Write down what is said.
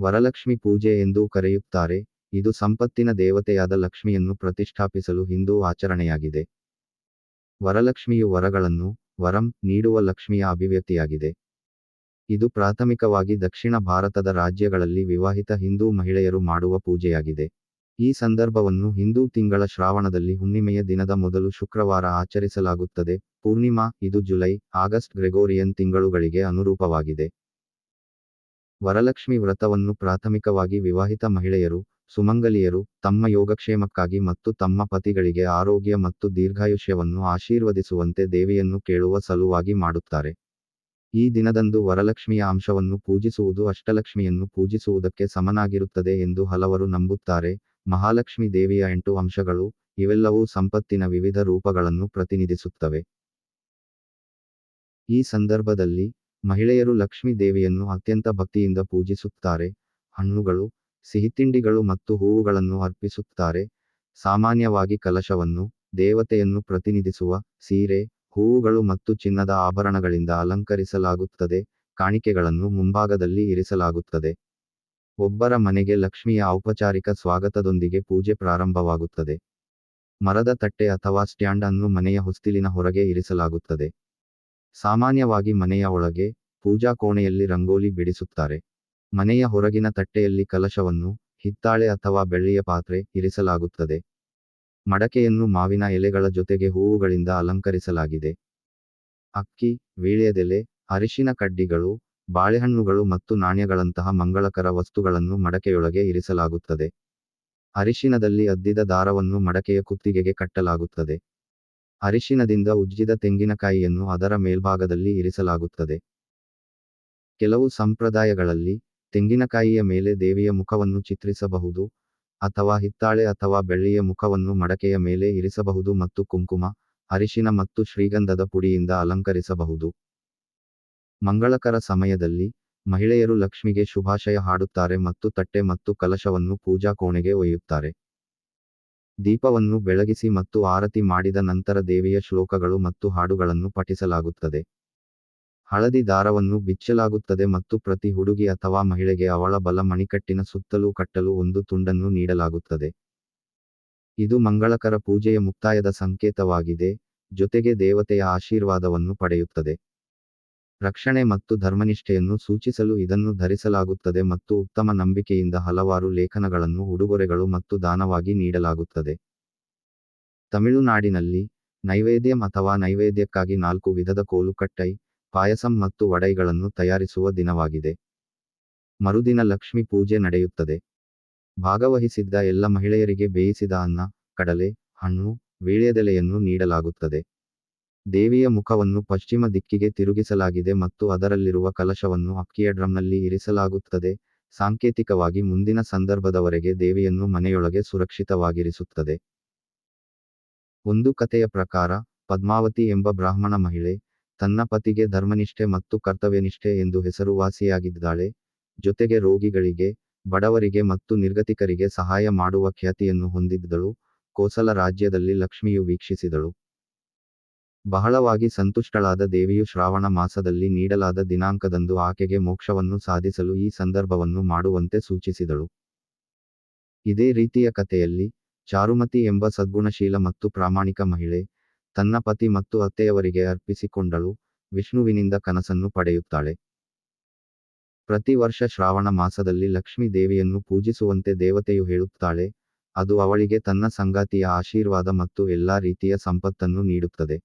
ವರಲಕ್ಷ್ಮಿ ಪೂಜೆ ಎಂದೂ ಕರೆಯುತ್ತಾರೆ. ಇದು ಸಂಪತ್ತಿನ ದೇವತೆಯಾದ ಲಕ್ಷ್ಮಿಯನ್ನು ಪ್ರತಿಷ್ಠಾಪಿಸಲು ಹಿಂದೂ ಆಚರಣೆಯಾಗಿದೆ. ವರಲಕ್ಷ್ಮಿಯು ವರಗಳನ್ನು, ವರಂ, ನೀಡುವ ಲಕ್ಷ್ಮಿಯ ಅಭಿವ್ಯಕ್ತಿಯಾಗಿದೆ. ಇದು ಪ್ರಾಥಮಿಕವಾಗಿ ದಕ್ಷಿಣ ಭಾರತದ ರಾಜ್ಯಗಳಲ್ಲಿ ವಿವಾಹಿತ ಹಿಂದೂ ಮಹಿಳೆಯರು ಮಾಡುವ ಪೂಜೆಯಾಗಿದೆ. ಈ ಸಂದರ್ಭವನ್ನು ಹಿಂದೂ ತಿಂಗಳ ಶ್ರಾವಣದಲ್ಲಿ ಹುಣ್ಣಿಮೆಯ ದಿನದ ಮೊದಲು ಶುಕ್ರವಾರ ಆಚರಿಸಲಾಗುತ್ತದೆ. ಪೂರ್ಣಿಮಾ, ಇದು ಜುಲೈ, ಆಗಸ್ಟ್ ಗ್ರೆಗೋರಿಯನ್ ತಿಂಗಳುಗಳಿಗೆ ಅನುರೂಪವಾಗಿದೆ. ವರಲಕ್ಷ್ಮಿ ವ್ರತವನ್ನು ಪ್ರಾಥಮಿಕವಾಗಿ ವಿವಾಹಿತ ಮಹಿಳೆಯರು, ಸುಮಂಗಲಿಯರು, ತಮ್ಮ ಯೋಗಕ್ಷೇಮಕ್ಕಾಗಿ ಮತ್ತು ತಮ್ಮ ಪತಿಗಳಿಗೆ ಆರೋಗ್ಯ ಮತ್ತು ದೀರ್ಘಾಯುಷ್ಯವನ್ನು ಆಶೀರ್ವದಿಸುವಂತೆ ದೇವಿಯನ್ನು ಕೇಳುವ ಸಲುವಾಗಿ ಮಾಡುತ್ತಾರೆ. ಈ ದಿನದಂದು ವರಲಕ್ಷ್ಮಿಯ ಅಂಶವನ್ನು ಪೂಜಿಸುವುದು ಅಷ್ಟಲಕ್ಷ್ಮಿಯನ್ನು ಪೂಜಿಸುವುದಕ್ಕೆ ಸಮನಾಗಿರುತ್ತದೆ ಎಂದು ಹಲವರು ನಂಬುತ್ತಾರೆ. ಮಹಾಲಕ್ಷ್ಮಿ ದೇವಿಯ ಎಂಟು ಅಂಶಗಳು, ಇವೆಲ್ಲವೂ ಸಂಪತ್ತಿನ ವಿವಿಧ ರೂಪಗಳನ್ನು ಪ್ರತಿನಿಧಿಸುತ್ತವೆ. ಈ ಸಂದರ್ಭದಲ್ಲಿ ಮಹಿಳೆಯರು ಲಕ್ಷ್ಮೀ ದೇವಿಯನ್ನು ಅತ್ಯಂತ ಭಕ್ತಿಯಿಂದ ಪೂಜಿಸುತ್ತಾರೆ. ಹಣ್ಣುಗಳು ಸಿಹಿತಿಂಡಿಗಳು ಮತ್ತು ಹೂವುಗಳನ್ನು ಅರ್ಪಿಸುತ್ತಾರೆ. ಸಾಮಾನ್ಯವಾಗಿ ಕಲಶವನ್ನು, ದೇವತೆಯನ್ನು ಪ್ರತಿನಿಧಿಸುವ ಸೀರೆ, ಹೂವುಗಳು ಮತ್ತು ಚಿನ್ನದ ಆಭರಣಗಳಿಂದ ಅಲಂಕರಿಸಲಾಗುತ್ತದೆ. ಕಾಣಿಕೆಗಳನ್ನು ಮುಂಭಾಗದಲ್ಲಿ ಇರಿಸಲಾಗುತ್ತದೆ. ಒಬ್ಬರ ಮನೆಗೆ ಲಕ್ಷ್ಮಿಯ ಔಪಚಾರಿಕ ಸ್ವಾಗತದೊಂದಿಗೆ ಪೂಜೆ ಪ್ರಾರಂಭವಾಗುತ್ತದೆ. ಮರದ ತಟ್ಟೆ ಅಥವಾ ಸ್ಟ್ಯಾಂಡ್ ಅನ್ನು ಮನೆಯ ಹೊಸ್ತಿಲಿನ ಹೊರಗೆ ಇರಿಸಲಾಗುತ್ತದೆ. ಸಾಮಾನ್ಯವಾಗಿ ಮನೆಯ ಒಳಗೆ ಪೂಜಾ ಕೋಣೆಯಲ್ಲಿ ರಂಗೋಲಿ ಬಿಡಿಸುತ್ತಾರೆ. ಮನೆಯ ಹೊರಗಿನ ತಟ್ಟೆಯಲ್ಲಿ ಕಲಶವನ್ನು, ಹಿತ್ತಾಳೆ ಅಥವಾ ಬೆಳ್ಳಿಯ ಪಾತ್ರೆ ಇರಿಸಲಾಗುತ್ತದೆ. ಮಡಕೆಯನ್ನು ಮಾವಿನ ಎಲೆಗಳ ಜೊತೆಗೆ ಹೂವುಗಳಿಂದ ಅಲಂಕರಿಸಲಾಗಿದೆ. ಅಕ್ಕಿ, ವೀಳ್ಯದೆಲೆ, ಅರಿಶಿನ ಕಡ್ಡಿಗಳು, ಬಾಳೆಹಣ್ಣುಗಳು ಮತ್ತು ನಾಣ್ಯಗಳಂತಹ ಮಂಗಳಕರ ವಸ್ತುಗಳನ್ನು ಮಡಕೆಯೊಳಗೆ ಇರಿಸಲಾಗುತ್ತದೆ. ಅರಿಶಿನದಲ್ಲಿ ಅದ್ದಿದ ದಾರವನ್ನು ಮಡಕೆಯ ಕುತ್ತಿಗೆಗೆ ಕಟ್ಟಲಾಗುತ್ತದೆ. ಅರಿಶಿನದಿಂದ ಉಜ್ಜಿದ ತೆಂಗಿನಕಾಯಿಯನ್ನು ಅದರ ಮೇಲ್ಭಾಗದಲ್ಲಿ ಇರಿಸಲಾಗುತ್ತದೆ. ಕೆಲವು ಸಂಪ್ರದಾಯಗಳಲ್ಲಿ ತೆಂಗಿನಕಾಯಿಯ ಮೇಲೆ ದೇವಿಯ ಮುಖವನ್ನು ಚಿತ್ರಿಸಬಹುದು ಅಥವಾ ಹಿತ್ತಾಳೆ ಅಥವಾ ಬೆಳ್ಳಿಯ ಮುಖವನ್ನು ಮಡಕೆಯ ಮೇಲೆ ಇರಿಸಬಹುದು ಮತ್ತು ಕುಂಕುಮ, ಅರಿಶಿನ ಮತ್ತು ಶ್ರೀಗಂಧದ ಪುಡಿಯಿಂದ ಅಲಂಕರಿಸಬಹುದು. ಮಂಗಳಕರ ಸಮಯದಲ್ಲಿ ಮಹಿಳೆಯರು ಲಕ್ಷ್ಮಿಗೆ ಶುಭಾಶಯ ಹಾಡುತ್ತಾರೆ ಮತ್ತು ತಟ್ಟೆ ಮತ್ತು ಕಲಶವನ್ನು ಪೂಜಾ ಕೋಣೆಗೆ ಒಯ್ಯುತ್ತಾರೆ. ದೀಪವನ್ನು ಬೆಳಗಿಸಿ ಮತ್ತು ಆರತಿ ಮಾಡಿದ ನಂತರ ದೇವಿಯ ಶ್ಲೋಕಗಳು ಮತ್ತು ಹಾಡುಗಳನ್ನು ಪಠಿಸಲಾಗುತ್ತದೆ. ಹಳದಿ ದಾರವನ್ನು ಬಿಚ್ಚಲಾಗುತ್ತದೆ ಮತ್ತು ಪ್ರತಿ ಹುಡುಗಿ ಅಥವಾ ಮಹಿಳೆಗೆ ಅವಳ ಬಲ ಮಣಿಕಟ್ಟಿನ ಸುತ್ತಲೂ ಕಟ್ಟಲು ಒಂದು ತುಂಡನ್ನು ನೀಡಲಾಗುತ್ತದೆ. ಇದು ಮಂಗಳಕರ ಪೂಜೆಯ ಮುಕ್ತಾಯದ ಸಂಕೇತವಾಗಿದೆ, ಜೊತೆಗೆ ದೇವತೆಯ ಆಶೀರ್ವಾದವನ್ನು ಪಡೆಯುತ್ತದೆ. ರಕ್ಷಣೆ ಮತ್ತು ಧರ್ಮನಿಷ್ಠೆಯನ್ನು ಸೂಚಿಸಲು ಇದನ್ನು ಧರಿಸಲಾಗುತ್ತದೆ ಮತ್ತು ಉತ್ತಮ ನಂಬಿಕೆಯಿಂದ ಹಲವಾರು ಲೇಖನಗಳನ್ನು, ಉಡುಗೊರೆಗಳು ಮತ್ತು ದಾನವಾಗಿ ನೀಡಲಾಗುತ್ತದೆ. ತಮಿಳುನಾಡಿನಲ್ಲಿ ನೈವೇದ್ಯಂ ಅಥವಾ ನೈವೇದ್ಯಕ್ಕಾಗಿ ನಾಲ್ಕು ವಿಧದ ಕೋಲುಕಟ್ಟೈ ಪಾಯಸಂ ಮತ್ತು ವಡೈಗಳನ್ನು ತಯಾರಿಸುವ ದಿನವಾಗಿದೆ. ಮರುದಿನ ಲಕ್ಷ್ಮಿ ಪೂಜೆ ನಡೆಯುತ್ತದೆ. ಭಾಗವಹಿಸಿದ್ದ ಎಲ್ಲ ಮಹಿಳೆಯರಿಗೆ ಬೇಯಿಸಿದ ಅನ್ನ, ಕಡಲೆ, ಹಣ್ಣು, ವೀಳ್ಯದೆಲೆಯನ್ನು ನೀಡಲಾಗುತ್ತದೆ. ದೇವಿಯ ಮುಖವನ್ನು ಪಶ್ಚಿಮ ದಿಕ್ಕಿಗೆ ತಿರುಗಿಸಲಾಗಿದೆ ಮತ್ತು ಅದರಲ್ಲಿರುವ ಕಲಶವನ್ನು ಅಕ್ಕಿಯ ಡ್ರಮ್ನಲ್ಲಿ ಇರಿಸಲಾಗುತ್ತದೆ. ಸಾಂಕೇತಿಕವಾಗಿ ಮುಂದಿನ ಸಂದರ್ಭದವರೆಗೆ ದೇವಿಯನ್ನು ಮನೆಯೊಳಗೆ ಸುರಕ್ಷಿತವಾಗಿರಿಸುತ್ತದೆ. ಒಂದು ಕಥೆಯ ಪ್ರಕಾರ, ಪದ್ಮಾವತಿ ಎಂಬ ಬ್ರಾಹ್ಮಣ ಮಹಿಳೆ, ತನ್ನ ಪತಿಗೆ ಧರ್ಮನಿಷ್ಠೆ ಮತ್ತು ಕರ್ತವ್ಯನಿಷ್ಠೆ ಎಂದು ಹೆಸರುವಾಸಿಯಾಗಿದ್ದಾಳೆ. ಜೊತೆಗೆ ರೋಗಿಗಳಿಗೆ, ಬಡವರಿಗೆ ಮತ್ತು ನಿರ್ಗತಿಕರಿಗೆ ಸಹಾಯ ಮಾಡುವ ಖ್ಯಾತಿಯನ್ನು ಹೊಂದಿದ್ದಳು. ಕೋಸಲ ರಾಜ್ಯದಲ್ಲಿ ಲಕ್ಷ್ಮಿಯು ವೀಕ್ಷಿಸಿದಳು. ಬಹಳವಾಗಿ ಸಂತುಷ್ಟಳಾದ ದೇವಿಯು ಶ್ರಾವಣ ಮಾಸದಲ್ಲಿ ನೀಡಲಾದ ದಿನಾಂಕದಂದು ಆಕೆಗೆ ಮೋಕ್ಷವನ್ನು ಸಾಧಿಸಲು ಈ ಸಂದರ್ಭವನ್ನು ಮಾಡುವಂತೆ ಸೂಚಿಸಿದಳು. ಇದೇ ರೀತಿಯ ಕಥೆಯಲ್ಲಿ, ಚಾರುಮತಿ ಎಂಬ ಸದ್ಗುಣಶೀಲ ಮತ್ತು ಪ್ರಾಮಾಣಿಕ ಮಹಿಳೆ, ತನ್ನ ಪತಿ ಮತ್ತು ಅತ್ತೆಯವರಿಗೆ ಅರ್ಪಿಸಿಕೊಂಡಳು, ವಿಷ್ಣುವಿನಿಂದ ಕನಸನ್ನು ಪಡೆಯುತ್ತಾಳೆ. ಪ್ರತಿ ವರ್ಷ ಶ್ರಾವಣ ಮಾಸದಲ್ಲಿ ಲಕ್ಷ್ಮೀ ದೇವಿಯನ್ನು ಪೂಜಿಸುವಂತೆ ದೇವತೆಯು ಹೇಳುತ್ತಾಳೆ, ಅದು ಅವಳಿಗೆ ತನ್ನ ಸಂಗಾತಿಯ ಆಶೀರ್ವಾದ ಮತ್ತು ಎಲ್ಲಾ ರೀತಿಯ ಸಂಪತ್ತನ್ನು ನೀಡುತ್ತದೆ.